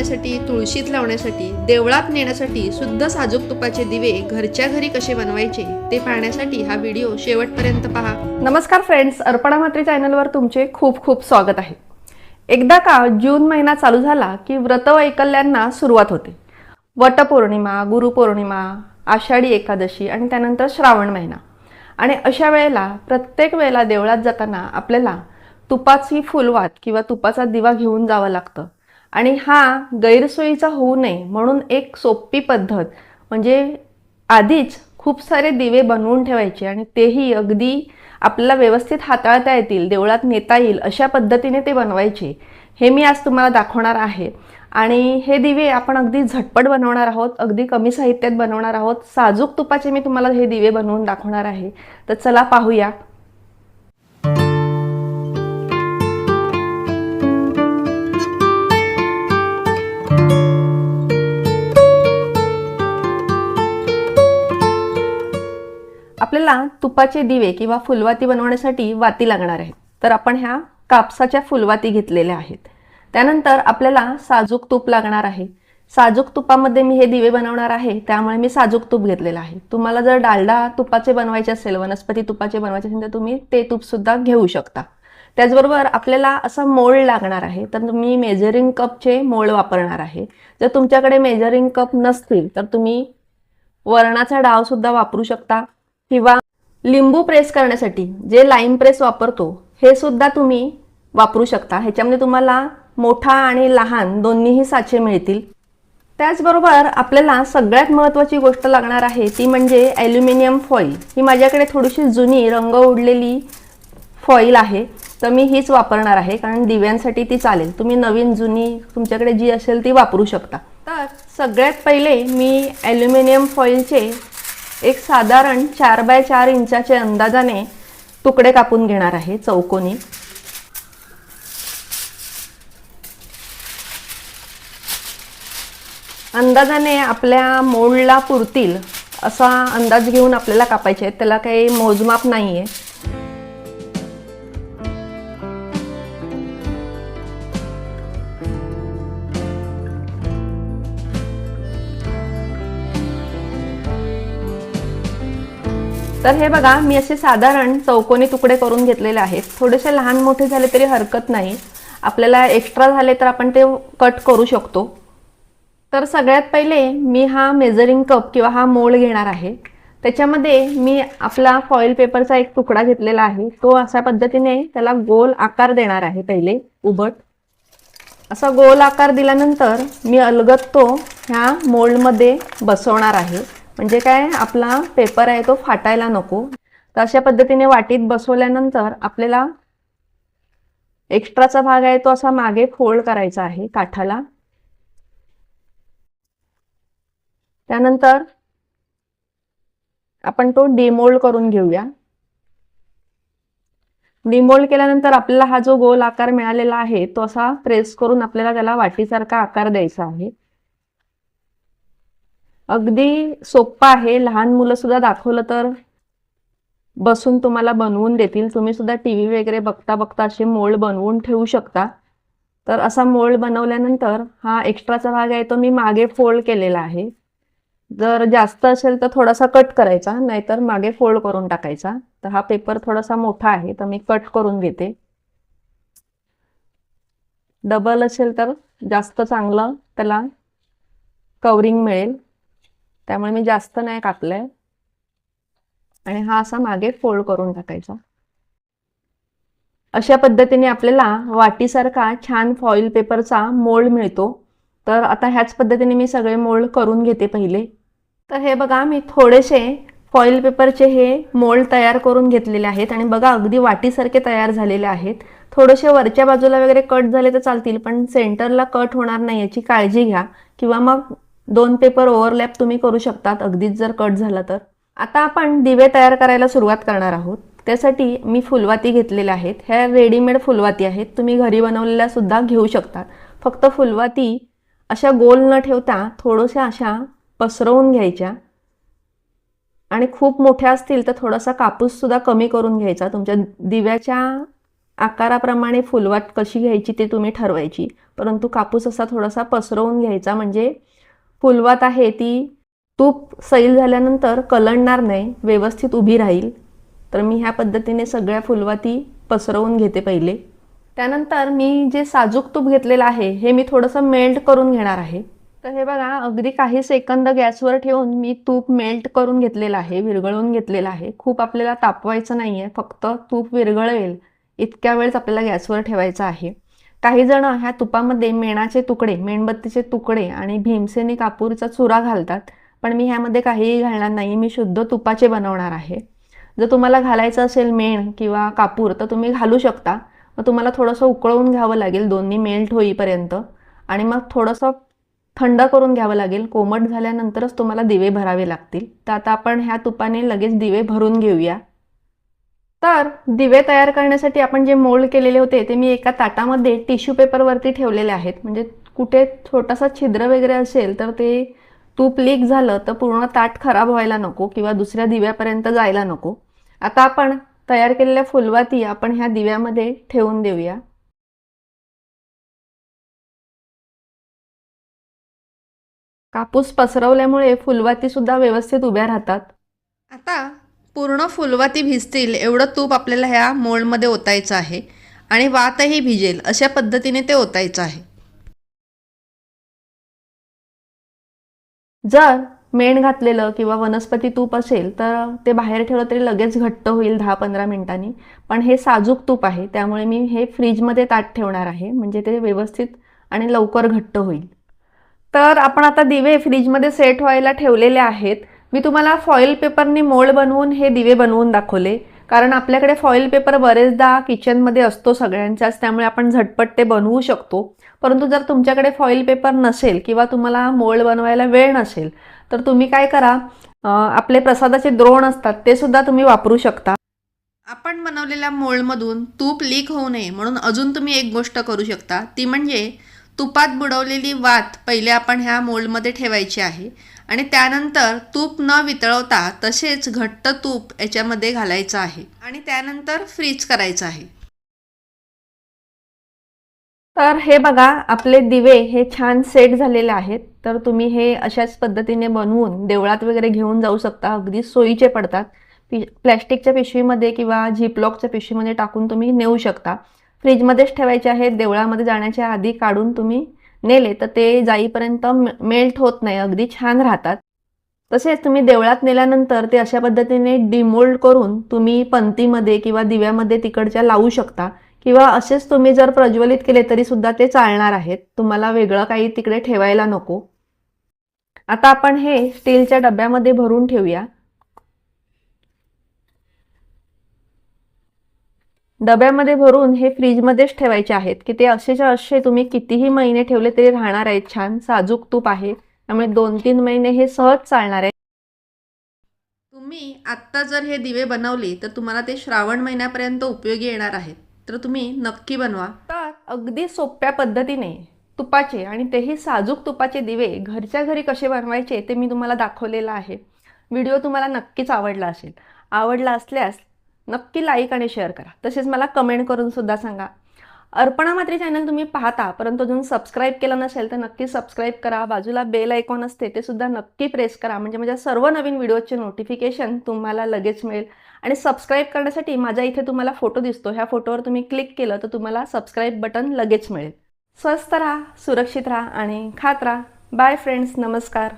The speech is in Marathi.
लावण्यासाठी तुळशीत लावण्यासाठी देवळात नेण्यासाठी शुद्ध साजूक तुपाचे दिवे घरच्या घरी कसे बनवायचे ते पाहण्यासाठी हा व्हिडिओ शेवटपर्यंत पहा. नमस्कार फ्रेंड्स अर्पणा मात्री चॅनलवर तुमचे खूप खूप स्वागत आहे. एकदा का जून महिना चालू झाला की व्रत वैकल्यांना सुरुवात होते. वटपौर्णिमा गुरुपौर्णिमा आषाढी एकादशी आणि त्यानंतर श्रावण महिना. आणि अशा वेळेला प्रत्येक वेळेला देवळात जाताना आपल्याला तुपाची फुलवात किंवा तुपाचा दिवा घेऊन जावं लागतं. आणि हा गैरसोयीचा होऊ नये म्हणून एक सोपी पद्धत. म्हणजे आधीच खूप सारे दिवे बनवून ठेवायचे आणि तेही अगदी आपल्याला व्यवस्थित हाताळता येतील देवळात नेता येईल अशा पद्धतीने ते बनवायचे. हे मी आज तुम्हाला दाखवणार आहे. आणि हे दिवे आपण अगदी झटपट बनवणार आहोत अगदी कमी साहित्यात बनवणार आहोत. साजूक तुपाचे मी तुम्हाला हे दिवे बनवून दाखवणार आहे. तर चला पाहूया. आपल्याला तुपाचे दिवे किंवा फुलवाती बनवण्यासाठी वाती लागणार आहेत. तर आपण ह्या कापसाच्या फुलवाती घेतलेल्या आहेत. त्यानंतर आपल्याला साजूक तूप लागणार आहे. साजूक तुपामध्ये मी हे दिवे बनवणार आहे. त्यामुळे मी साजूक तूप घेतलेलं आहे. तुम्हाला जर डालडा तुपाचे बनवायचे असेल वनस्पती तुपाचे बनवायचे असेल तर तुम्ही ते तूपसुद्धा घेऊ शकता. त्याचबरोबर आपल्याला असं मोळ लागणार आहे तर तुम्ही मेजरिंग कपचे मोळ वापरणार आहे. जर तुमच्याकडे मेजरिंग कप नसतील तर तुम्ही वरणाचा डाव सुद्धा वापरू शकता. किंवा लिंबू प्रेस करण्यासाठी जे लाईम प्रेस वापरतो हे सुद्धा तुम्ही वापरू शकता. ह्याच्यामध्ये तुम्हाला मोठा आणि लहान दोन्हीही साचे मिळतील. त्याचबरोबर आपल्याला सगळ्यात महत्त्वाची गोष्ट लागणार आहे ती म्हणजे ॲल्युमिनियम फॉईल ही माझ्याकडे थोडीशी जुनी रंग उडलेली फॉईल आहे तर मी हीच वापरणार आहे कारण दिव्यांसाठी ती चालेल. तुम्ही नवीन जुनी तुमच्याकडे जी असेल ती वापरू शकता. तर सगळ्यात पहिले मी ॲल्युमिनियम फॉईलचे एक साधारण चार बाय चार इंचाचे अंदाजाने तुकडे कापून घेणार आहे चौकोनी. अंदाजाने आपल्या मोडला पुरतील असा अंदाज घेऊन आपल्याला कापायचे आहेत. त्याला काही मोजमाप नाही आहे तर हे बघा मी असे साधारण चौकोनी तुकडे करून घेतलेले आहेत. थोडेसे लहान मोठे झाले तरी हरकत नाही. आपल्याला एक्स्ट्रा झाले तर आपण ते कट करू शकतो. तर सगळ्यात पहिले मी हा मेजरिंग कप किंवा हा मोल्ड घेणार आहे. त्याच्यामध्ये मी आपला फॉईल पेपरचा एक तुकडा घेतलेला आहे. तो अशा पद्धतीने त्याला गोल आकार देणार आहे पहिले उभट. असा गोल आकार दिल्यानंतर मी अलगत तो ह्या मोल्डमध्ये बसवणार आहे. म्हणजे काय आपला पेपर आहे तो फाटायला नको. तर अशा पद्धतीने वाटीत बसवल्यानंतर आपल्याला एक्स्ट्राचा भाग आहे तो असा मागे फोल्ड करायचा आहे काठाला. त्यानंतर आपण तो डिमोल्ड करून घेऊया. डिमोल्ड केल्यानंतर आपल्याला हा जो गोल आकार मिळालेला आहे तो असा प्रेस करून आपल्याला त्याला वाटीसारखा आकार द्यायचा आहे. अगदी सोप्पा आहे. लहान मुलं सुद्धा दाखवलं तर बसून तुम्हाला बनवून देतील. तुम्ही सुद्धा टी व्ही वगैरे बघता बघता असे मोल्ड बनवून ठेवू शकता. तर असा मोल्ड बनवल्यानंतर हा एक्स्ट्राचा भाग आहे तो मी मागे फोल्ड केलेला आहे. जर जास्त असेल तर थोडासा कट करायचा नाहीतर मागे फोल्ड करून टाकायचा. तर हा पेपर थोडासा मोठा आहे तर मी कट करून घेते. डबल असेल तर जास्त चांगलं त्याला कवरिंग मिळेल. त्यामुळे मी जास्त नाही कापलंय. आणि हा असा मागे फोल्ड करून टाकायचा. अशा पद्धतीने आपल्याला वाटीसारखा छान फॉईल पेपरचा मोल्ड मिळतो. तर आता ह्याच पद्धतीने मी सगळे मोल्ड करून घेते पहिले. तर हे बघा मी थोडेसे फॉईल पेपरचे हे मोल्ड तयार करून घेतलेले आहेत. आणि बघा अगदी वाटीसारखे तयार झालेले आहेत. थोडेसे वरच्या बाजूला वगैरे कट झाले तर चालतील पण सेंटरला कट होणार नाही याची काळजी घ्या. किंवा मग दोन पेपर ओव्हरलॅप तुम्ही करू शकतात अगदीच जर कट झाला तर. आता आपण दिवे तयार करायला सुरुवात करणार आहोत. त्यासाठी मी फुलवाती घेतलेल्या आहेत. ह्या रेडीमेड फुलवाती आहेत. तुम्ही घरी बनवलेल्या सुद्धा घेऊ शकतात फक्त फुलवाती अशा गोल न ठेवता थोड्याशा अशा पसरवून घ्यायच्या. आणि खूप मोठ्या असतील तर थोडासा कापूस सुद्धा कमी करून घ्यायचा. तुमच्या दिव्याच्या आकाराप्रमाणे फुलवात कशी घ्यायची ते तुम्ही ठरवायची. परंतु कापूस असा थोडासा पसरवून घ्यायचा. म्हणजे फुलवात आहे ती तूप सैल झाल्यानंतर कलंडणार नाही व्यवस्थित उभी राहील. तर मी ह्या पद्धतीने सगळ्या फुलवाती पसरवून घेते पहिले. त्यानंतर मी जे साजूक तूप घेतलेलं आहे हे मी थोडंसं मेल्ट करून घेणार आहे. तर हे बघा अगदी काही सेकंद गॅसवर ठेवून मी तूप मेल्ट करून घेतलेलं आहे विरघळवून घेतलेलं आहे. खूप आपल्याला तापवायचं नाही आहे फक्त तूप विरघळेल इतक्या वेळेस आपल्याला गॅसवर ठेवायचं आहे. काही जण ह्या तुपामध्ये मेणाचे तुकडे मेणबत्तीचे तुकडे आणि भीमसेनी कापूरचा चुरा घालतात. पण मी ह्यामध्ये काहीही घालणार नाही. मी शुद्ध तुपाचे बनवणार आहे. जर तुम्हाला घालायचं असेल मेण किंवा कापूर तर तुम्ही घालू शकता. मग तुम्हाला थोडंसं उकळवून घ्यावं लागेल दोन्ही मेल्ट होईपर्यंत आणि मग थोडंसं थंड करून घ्यावं लागेल. कोमट झाल्यानंतरच तुम्हाला दिवे भरावे लागतील. तर आता आपण ह्या तुपाने लगेच दिवे भरून घेऊया. तर दिवे तयार करण्यासाठी आपण जे मोल्ड केलेले होते ते मी एका ताटामध्ये टिश्यू पेपरवरती ठेवलेले आहेत. म्हणजे कुठे छोटासा छिद्र वगैरे असेल तर ते तूप लीक झालं तर पूर्ण ताट खराब व्हायला नको किंवा दुसऱ्या दिव्यापर्यंत जायला नको. आता आपण तयार केलेल्या फुलवाती आपण ह्या दिव्यामध्ये ठेवून देऊया. कापूस पसरवल्यामुळे फुलवाती सुद्धा व्यवस्थित उभ्या राहतात. आता पूर्ण फुलवाती भिजतील एवढं तूप आपल्याला ह्या मोल्डमध्ये ओतायचं आहे. आणि वातही भिजेल अशा पद्धतीने ते ओतायचं आहे. जर मेण घातलेलं किंवा वनस्पती तूप असेल तर ते बाहेर ठेवलं तरी लगेच घट्ट होईल दहा पंधरा मिनिटांनी. पण हे साजूक तूप आहे त्यामुळे मी हे फ्रीजमध्ये ताट ठेवणार आहे. म्हणजे ते व्यवस्थित आणि लवकर घट्ट होईल. तर आपण आता दिवे फ्रीजमध्ये सेट व्हायला ठेवलेले आहेत. मी तुम्हाला फॉईल पेपरनी मोळ बनवून हे दिवे बनवून दाखवले. कारण आपल्याकडे फॉईल पेपर बरेचदा किचनमध्ये असतो सगळ्यांच्याच त्यामुळे आपण झटपट ते बनवू शकतो. परंतु जर तुमच्याकडे फॉईल पेपर नसेल किंवा तुम्हाला मोळ बनवायला वेळ नसेल तर तुम्ही काय करा आपले प्रसादाचे द्रोण असतात ते सुद्धा तुम्ही वापरू शकता. आपण बनवलेल्या मोल्डमधून तूप लीक होऊ नये म्हणून अजून तुम्ही एक गोष्ट करू शकता. ती म्हणजे तुपात बुडवलेली वात पहिले आपण ह्या मोल्डमध्ये ठेवायची आहे. आणि त्यानंतर तूप न वितळवता तसेच घट्ट तूप याच्यामध्ये घालायचं आहे. आणि त्यानंतर फ्रीज करायचं आहे. तर हे बघा आपले दिवे हे छान सेट झालेले आहेत. तर तुम्ही हे अशाच पद्धतीने बनवून देवळात वगैरे घेऊन जाऊ शकता. अगदी सोयीचे पडतात. पि प्लॅस्टिकच्या पिशवीमध्ये किंवा झिपलॉकच्या पिशवीमध्ये टाकून तुम्ही नेऊ शकता. फ्रीजमध्येच ठेवायचे आहेत. देवळामध्ये जाण्याच्या आधी काढून तुम्ही नेले तर ते जाईपर्यंत मेल्ट होत नाही अगदी छान राहतात. तसेच तुम्ही देवळात नेल्यानंतर ते अशा पद्धतीने डिमोल्ड करून तुम्ही पंतीमध्ये किंवा दिव्यामध्ये तिकडच्या लावू शकता. किंवा असेच तुम्ही जर प्रज्वलित केले तरी सुद्धा ते चालणार आहेत. तुम्हाला वेगळं काही तिकडे ठेवायला नको. आता आपण हे स्टीलच्या डब्यामध्ये भरून ठेवूया. डब्यामध्ये भरून हे फ्रीजमध्येच ठेवायचे आहेत. की ते असेच्या असे तुम्ही कितीही महिने ठेवले तरी राहणार आहेत. छान साजूक तूप आहे. त्यामुळे दोन तीन महिने हे सहज चालणार आहे तुम्ही आत्ता जर हे दिवे बनवले तर तुम्हाला ते श्रावण महिन्यापर्यंत उपयोगी येणार आहेत. तर तुम्ही नक्की बनवा. तर अगदी सोप्या पद्धतीने तुपाचे आणि तेही साजूक तुपाचे दिवे घरच्या घरी कसे बनवायचे ते मी तुम्हाला दाखवलेलं आहे. व्हिडिओ तुम्हाला नक्कीच आवडला असेल. आवडला असल्यास नक्की लाईक आणि शेअर करा. तसेच मला कमेंट करून सुद्धा सांगा. अर्पणा मात्री चॅनल तुम्ही पाहता परंतु अजून सबस्क्राईब केलं नसेल तर नक्की सबस्क्राईब करा. बाजूला बेल आयकॉन असते ते सुद्धा नक्की प्रेस करा. म्हणजे माझ्या सर्व नवीन व्हिडिओचे नोटिफिकेशन तुम्हाला लगेच मिळेल. आणि सबस्क्राईब करण्यासाठी माझ्या इथे तुम्हाला फोटो दिसतो. ह्या फोटोवर तुम्ही क्लिक केलं तर तुम्हाला सबस्क्राईब बटन लगेच मिळेल. स्वस्त राहा सुरक्षित राहा आणि खात राहा. बाय फ्रेंड्स नमस्कार.